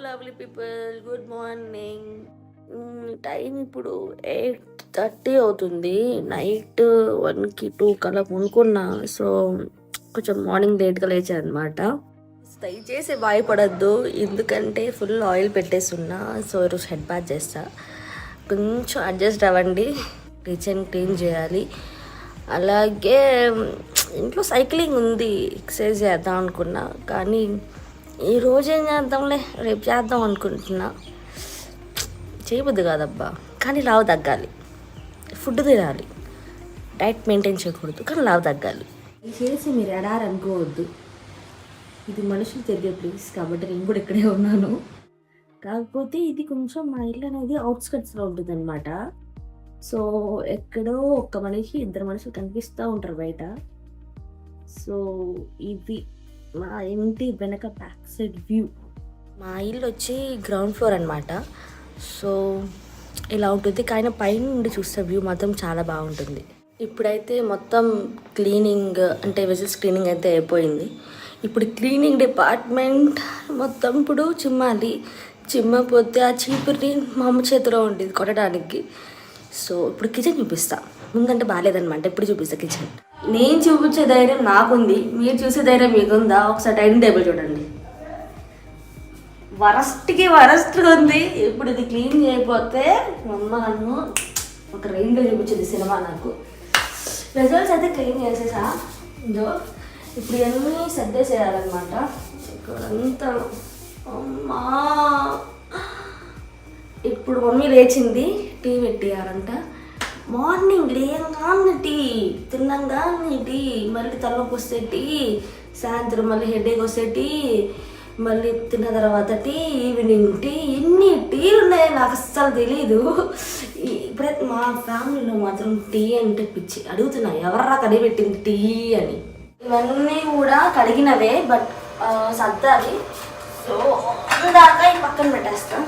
Lovely people good morning time ఇప్పుడు eight thirty అవుతుంది. Night వన్కి టూ కల్లా కొనుక్కున్నా సో కొంచెం మార్నింగ్ లేట్గా లేచాను అనమాట దయచేసి భయపడద్దు. ఎందుకంటే ఫుల్ ఆయిల్ పెట్టేస్తున్నా. సో ఈరోజు హెడ్ బాత్ చేస్తా. కొంచెం అడ్జస్ట్ అవ్వండి. కిచెన్ క్లీన్ చేయాలి. అలాగే ఇంట్లో సైక్లింగ్ ఉంది. ఎక్సర్సైజ్ చేద్దాం అనుకున్నా. కానీ ఈ ఏం చేద్దాంలే? రేపు చేద్దాం అనుకుంటున్నా. చేయబుద్ది కాదబ్బా. కానీ లావు తగ్గాలి. ఫుడ్ తినాలి. డైట్ మెయింటైన్ చేయకూడదు. కానీ లావు తగ్గాలి. చేసి మీరు ఎడారనుకోవద్దు ఇది మనుషులు తిరిగే ప్లేస్ కాబట్టి నేను కూడా ఇక్కడే ఉన్నాను. కాకపోతే ఇది కొంచెం మా ఇల్లు అనేది అవుట్స్కట్స్లో ఉంటుంది అనమాట సో ఎక్కడో ఒక్క మనిషి ఇద్దరు మనుషులు కనిపిస్తూ ఉంటారు బయట. సో ఇది మా ఇంటి వెనక బ్యాక్ సైడ్ వ్యూ మా ఇల్లు వచ్చి గ్రౌండ్ ఫ్లోర్ అనమాట సో ఇలా ఉంటుంది. కానీ పైన నుండి చూస్తే వ్యూ మాత్రం చాలా బాగుంటుంది. ఇప్పుడైతే మొత్తం క్లీనింగ్ అంటే వెజిల్స్ క్లీనింగ్ అయితే అయిపోయింది. ఇప్పుడు క్లీనింగ్ డిపార్ట్మెంట్ మొత్తం ఇప్పుడు చిమ్మాలి. చిమ్మపోతే ఆ చీపురిని మా అమ్మ చేతిలో ఉండేది కొట్టడానికి సో ఇప్పుడు కిచెన్ చూపిస్తా. ముందంటే బాగాలేదనమాట ఇప్పుడు చూపిస్తా కిచెన్ నేను చూపించే ధైర్యం నాకుంది మీరు చూసే ధైర్యం మీకుందా? ఒకసారి డైనింగ్ టేబుల్ చూడండి. వరస్ట్కి వరస్ట్గా ఉంది. ఇప్పుడు ఇది క్లీన్ చేయకపోతే అమ్మ నన్ను ఒక రైన్గా చూపించింది సినిమా నాకు. రిజల్ట్స్ అయితే క్లీన్ చేసేసా. ఇదో ఇప్పుడు ఇవన్నీ సర్దేసేయాలన్నమాట ఇక్కడంతా అమ్మా! ఇప్పుడు మమ్మీ లేచింది టీ పెట్టేయాలంట. మార్నింగ్ లేయంగానే టీ తిన్నాగానే టీ మళ్ళీ తలనొప్పి వస్తే టీ సాయంత్రం మళ్ళీ హెడేక్ వస్తే టీ మళ్ళీ తిన్న తర్వాత టీ ఈవినింగ్ టీ ఎన్ని టీలు ఉన్నాయో నాకు అస్సలు తెలీదు. ఇప్పుడే ఇప్పుడైతే మా ఫ్యామిలీలో మాత్రం టీ అంటే పిచ్చి. అడుగుతున్నా ఎవర్రా కడిగిపెట్టింది టీ అని. ఇవన్నీ కూడా కడిగినవే బట్ సర్దాలి సో దాకా ఈ పక్కన పెట్టేస్తాం.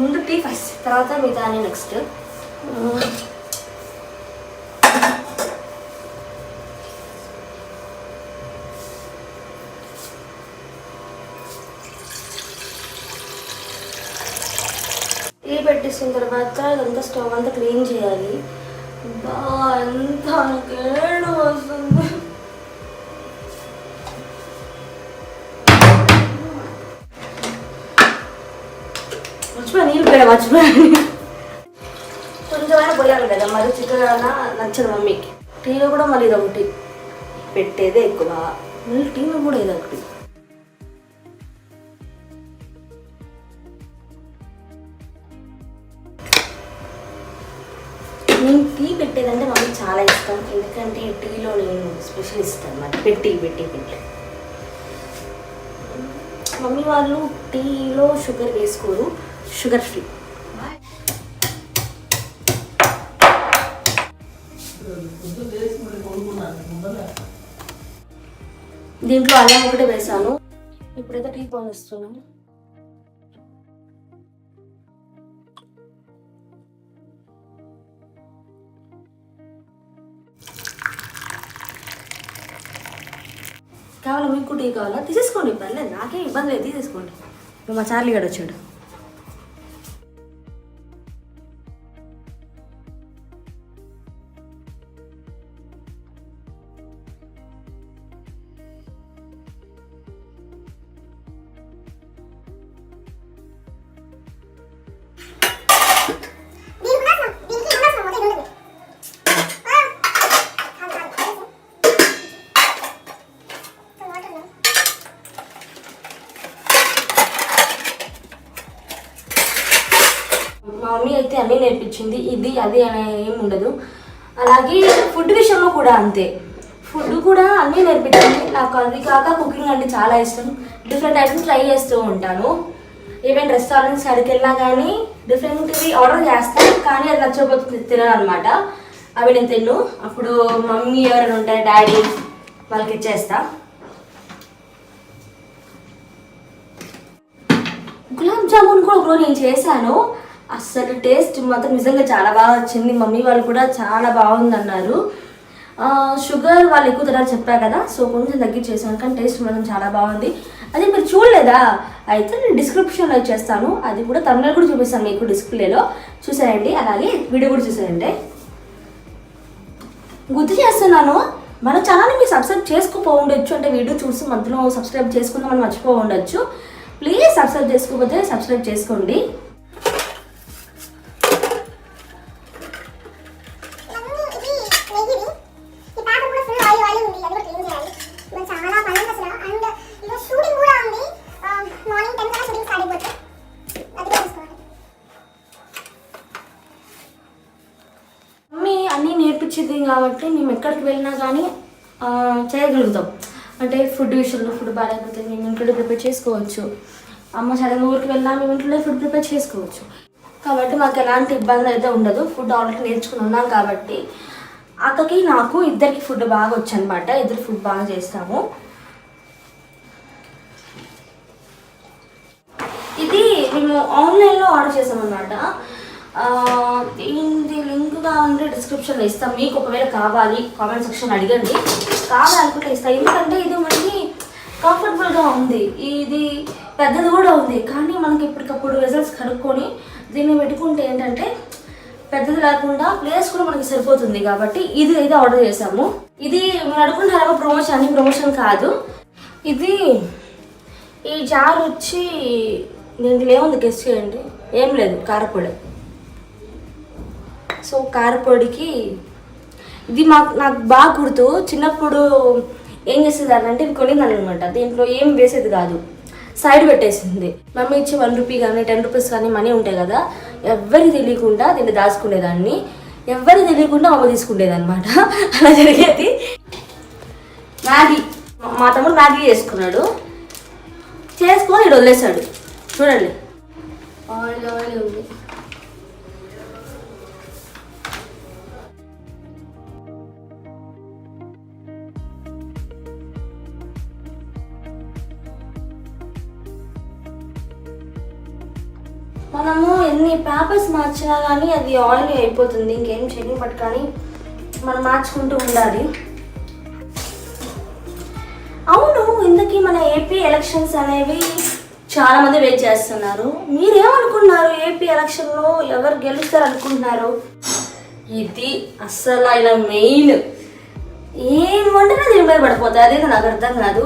ముందు టీ ఫస్ట్ తర్వాత మిగతా నెక్స్ట్ టీ పెట్టేసిన తర్వాత ఇదంతా స్టవ్ అంతా క్లీన్ చేయాలి. బా ఎంత కేడు వస్తుంది. మర్చిపోయా నీళ్ళు పోయా మర్చిపోయాను. కొంచెమైనా పోయాలి కదా మరి చికెన్ నచ్చదు మమ్మీకి టీలో కూడా మళ్ళీ ఇది ఒకటి. పెట్టేదే ఎక్కువ. మళ్ళీ టీలో కూడా ఇది నేను టీ పెట్టేదంటే మమ్మీ చాలా ఇష్టం. ఎందుకంటే టీలో నేను స్పెషల్ ఇష్టం మరి పెట్టి పెట్టి పెట్టి. మమ్మీ వాళ్ళు టీలో షుగర్ వేసుకోరు. షుగర్ ఫ్రీ దీంట్లో అల్లం ఒకటే వేసాను. ఇప్పుడైతే టీ పోస్తున్నాను కావాలా మీకు టీ కావాలా? తీసేసుకోండి పర్లేదు నాకేం ఇబ్బంది లేదు తీసేసుకోండి. మా చార్లీ గడ వచ్చాడు. మమ్మీ అయితే అన్నీ నేర్పించింది ఇది అది అనే ఏమి ఉండదు. అలాగే ఫుడ్ విషయంలో కూడా అంతే. ఫుడ్ కూడా అన్నీ నేర్పించింది. నాకు అది కాక కుకింగ్ అంటే చాలా ఇష్టం. డిఫరెంట్ ఐటమ్స్ ట్రై చేస్తూ ఉంటాను. ఈవెన్ రెస్టారెంట్స్ అడిగి వెళ్ళినా కానీ డిఫరెంట్వి ఆర్డర్ చేస్తాను. కానీ అది నచ్చకపోతే తినను అనమాట అవి నేను తిన్ను. అప్పుడు మమ్మీ ఎవరైనా ఉంటారు డాడీ వాళ్ళకి ఇచ్చేస్తా. గులాబ్ జామున్ కూడా ఒకరోజు నేను చేశాను. అస్సలు టేస్ట్ మాత్రం నిజంగా చాలా బాగా వచ్చింది. మమ్మీ వాళ్ళు కూడా చాలా బాగుంది అన్నారు షుగర్ వాళ్ళు ఎక్కువ తినాలి చెప్పా కదా సో కొంచెం తగ్గించేసాను కానీ టేస్ట్ మాత్రం చాలా బాగుంది. అది మీరు చూడలేదా? అయితే నేను డిస్క్రిప్షన్లో ఇచ్చేస్తాను. అది కూడా తమిళ కూడా చూపిస్తాను మీకు డిస్ప్లేలో. చూసారండి అలాగే వీడియో కూడా చూసారండి గుర్తు చేస్తున్నాను మన ఛానల్ని మీరు సబ్స్క్రైబ్ చేసుకుపో ఉండొచ్చు. అంటే వీడియో చూసి మధ్యలో సబ్స్క్రైబ్ చేసుకుందామని మర్చిపో ఉండొచ్చు. ప్లీజ్ సబ్స్క్రైబ్ చేసుకోకపోతే సబ్స్క్రైబ్ చేసుకోండి. నేర్పించింది కాబట్టి మేము ఎక్కడికి వెళ్ళినా కానీ చేయగలుగుతాం. అంటే ఫుడ్ విషయంలో ఫుడ్ బాగాలేకపోతే మేము ఇంట్లో ప్రిపేర్ చేసుకోవచ్చు. అమ్మ సడన్గా ఊరికి వెళ్ళినా మేము ఇంట్లో ఫుడ్ ప్రిపేర్ చేసుకోవచ్చు. కాబట్టి మాకు ఎలాంటి ఇబ్బంది అయితే ఉండదు. ఫుడ్ ఆల్రెడీ నేర్చుకుని ఉన్నాం కాబట్టి. అక్కకి నాకు ఇద్దరికి ఫుడ్ బాగా వచ్చు అనమాట ఇద్దరు ఫుడ్ బాగా చేస్తాము. ఇది మేము ఆన్లైన్లో ఆర్డర్ చేసామన్నమాట. ఆ, దీనిది లింక్ కావాలంటే డిస్క్రిప్షన్లో ఇస్తాం. మీకు ఒకవేళ కావాలి కామెంట్ సెక్షన్ అడగండి. కావాలనుకుంటే ఇస్తాం. ఎందుకంటే ఇది మనకి కంఫర్టబుల్గా ఉంది. ఇది పెద్దది కూడా ఉంది. కానీ మనకి ఇప్పటికప్పుడు రిజల్ట్స్ కనుక్కొని దీన్ని పెట్టుకుంటే ఏంటంటే పెద్దది లేకుండా ప్లేస్ కూడా మనకి సరిపోతుంది. కాబట్టి ఇది అయితే ఆర్డర్ చేసాము ఇది మీరు అనుకుంటారా ప్రమోషన్ అని ప్రమోషన్ కాదు. ఇది ఈ జార్ వచ్చి దీంట్లో ఏముంది? గెస్ట్ చేయండి. ఏం లేదు. కారపొడి. సో కారపొడికి ఇది మాకు నాకు బాగా గుర్తు. చిన్నప్పుడు ఏం చేసేదాన్ని అంటే ఇది కొనిందాన్ని అనమాట దీంట్లో ఏం వేసేది కాదు. సైడ్ పెట్టేసింది. మమ్మీ ఇచ్చి వన్ రూపీ కానీ టెన్ రూపీస్ కానీ మనీ ఉంటాయి కదా. ఎవ్వరికి తెలియకుండా దీన్ని దాచుకునేదాన్ని. ఎవ్వరికి తెలియకుండా అమ్మ తీసుకునేది అనమాట అలా జరిగేది. మ్యాగీ. మా- మా తమ్ముడు మ్యాగీ చేసుకున్నాడు. చేసుకొని ఇక్కడ వదిలేశాడు. చూడండి. ఆయిల్ ఆయిల్ ఉంది. మనము ఎన్ని పేపర్స్ మార్చినా కానీ అది ఆయిల్ అయిపోతుంది. ఇంకేం చేయలేం. బట్ కానీ మనం మార్చుకుంటూ ఉండాలి. అవును ఇందుకీ మన ఏపీ ఎలక్షన్స్ అనేవి చాలా మంది వెయిట్ చేస్తున్నారు. మీరేమనుకున్నారు ఏపీ ఎలక్షన్లో ఎవరు గెలుస్తారు అనుకుంటున్నారు ఇది అస్సలు ఆయన మెయిన్ ఏం వండినా దీని మీద పడిపోతాయి. అదే నాకు అర్థం కాదు.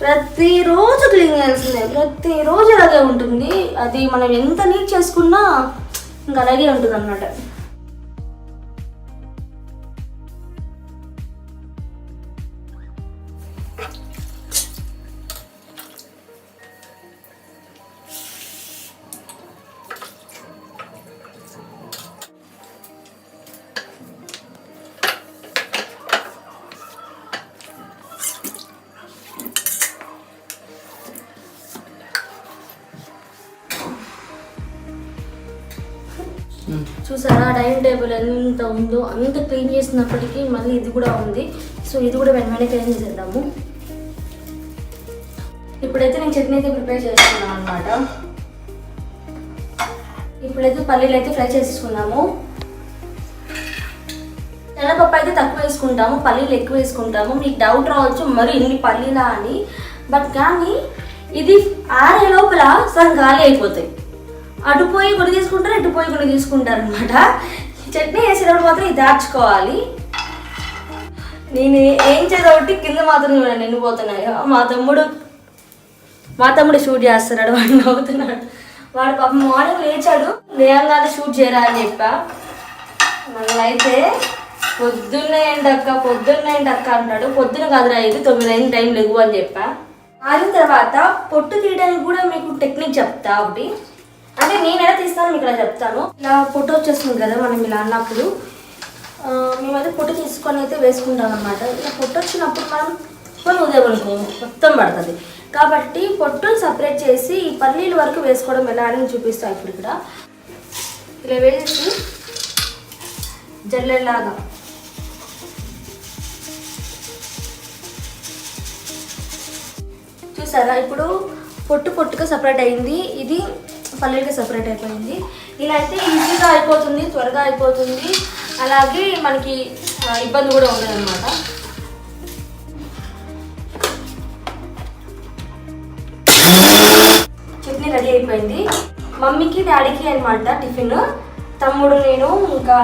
ప్రతిరోజు క్లీన్ చేయాల్సిందే. ప్రతిరోజు అలాగే ఉంటుంది. అది మనం ఎంత నీట్ చేసుకున్నా ఇంకా అలాగే ఉంటుంది అన్నమాట చూసారా డైనింగ్ టేబుల్ ఎంత ఉందో అంత క్లీన్ చేసినప్పటికీ మళ్ళీ ఇది కూడా ఉంది. సో ఇది కూడా వెంటనే క్లీన్ చేసేద్దాము. ఇప్పుడైతే నేను చట్నీ అయితే ప్రిపేర్ చేస్తున్నాను అనమాట ఇప్పుడైతే పల్లీలు అయితే ఫ్రై చేసుకున్నాము శనగపప్పు అయితే తక్కువ వేసుకుంటాము పల్లీలు ఎక్కువ వేసుకుంటాము. మీకు డౌట్ రావచ్చు మరి ఇన్ని పల్లీలా అని. బట్ కానీ ఇది ఆరే లోపల సగం గాలి అయిపోతాయి. అటు పోయి కొన్ని తీసుకుంటారు ఇటు పోయి కొన్ని తీసుకుంటారు అనమాట చట్నీ వేసేటప్పుడు మాత్రం ఇది దాచుకోవాలి. నేను ఏం చేదొకటి కింద మాత్రం చూడండి మా తమ్ముడు మా తమ్ముడు షూట్ చేస్తున్నాడు వాడు నవ్వుతున్నాడు. వాడు పాప మార్నింగ్ లేచాడు లేయంగానే షూట్ చేయరా అని చెప్పా. మళ్ళీ అయితే పొద్దున్నే ఏంటక్క పొద్దున్నే ఏంటక్క అంటాడు పొద్దున కాదురా ఇది తొమ్మిది అయిన టైం లేవు అని చెప్పా. ఆరిన తర్వాత పొట్టు తీయడానికి కూడా మీకు టెక్నిక్ చెప్తా ఒకటి. అంటే నేను ఎలా తీస్తాను మీకు ఇలా చెప్తాను. ఇలా పొట్టు వచ్చేస్తుంది కదా మనం ఇలా అన్నప్పుడు మేమైతే పొట్టు తీసుకొని అయితే వేసుకుంటాం అనమాట ఇలా పొట్టు వచ్చినప్పుడు మనం కొన్ని ఉదయం మొత్తం పడుతుంది. కాబట్టి పొట్టును సపరేట్ చేసి ఈ పల్లీల వరకు వేసుకోవడం ఎలా అని చూపిస్తాను ఇప్పుడు ఇక్కడ. ఇలా వేసి జల్లెల్లాగా చూసారా? ఇప్పుడు పొట్టు పొట్టుగా సపరేట్ అయింది. ఇది పల్లీలకి సపరేట్ అయిపోయింది. ఇలా అయితే ఈజీగా అయిపోతుంది త్వరగా అయిపోతుంది. అలాగే మనకి ఇబ్బంది కూడా ఉండదన్నమాట. చట్నీ రెడీ అయిపోయింది. మమ్మీకి డాడీకి అనమాట టిఫిన్. తమ్ముడు నేను ఇంకా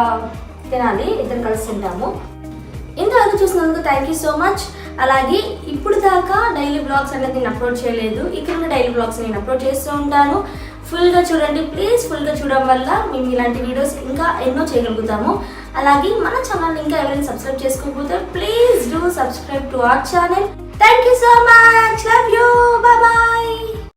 తినాలి. ఇద్దరు కలిసి తింటాము. ఇంతవరకు చూసినందుకు థ్యాంక్ యూ సో మచ్ అలాగే ఇప్పుడు దాకా డైలీ బ్లాగ్స్ అనేది నేను అప్లోడ్ చేయలేదు. ఇక్కడ డైలీ బ్లాగ్స్ నేను అప్లోడ్ చేస్తూ ఉంటాను. ఫుల్గా చూడండి. ప్లీజ్ ఫుల్గా చూడడం వల్ల మేము ఇలాంటి వీడియోస్ ఇంకా ఎన్నో చేయగలుగుతాము. అలాగే మన ఛానల్ ఇంకా ఎవరైనా సబ్స్క్రైబ్ చేసుకోకపోతే please do subscribe to our channel thank you so much love you bye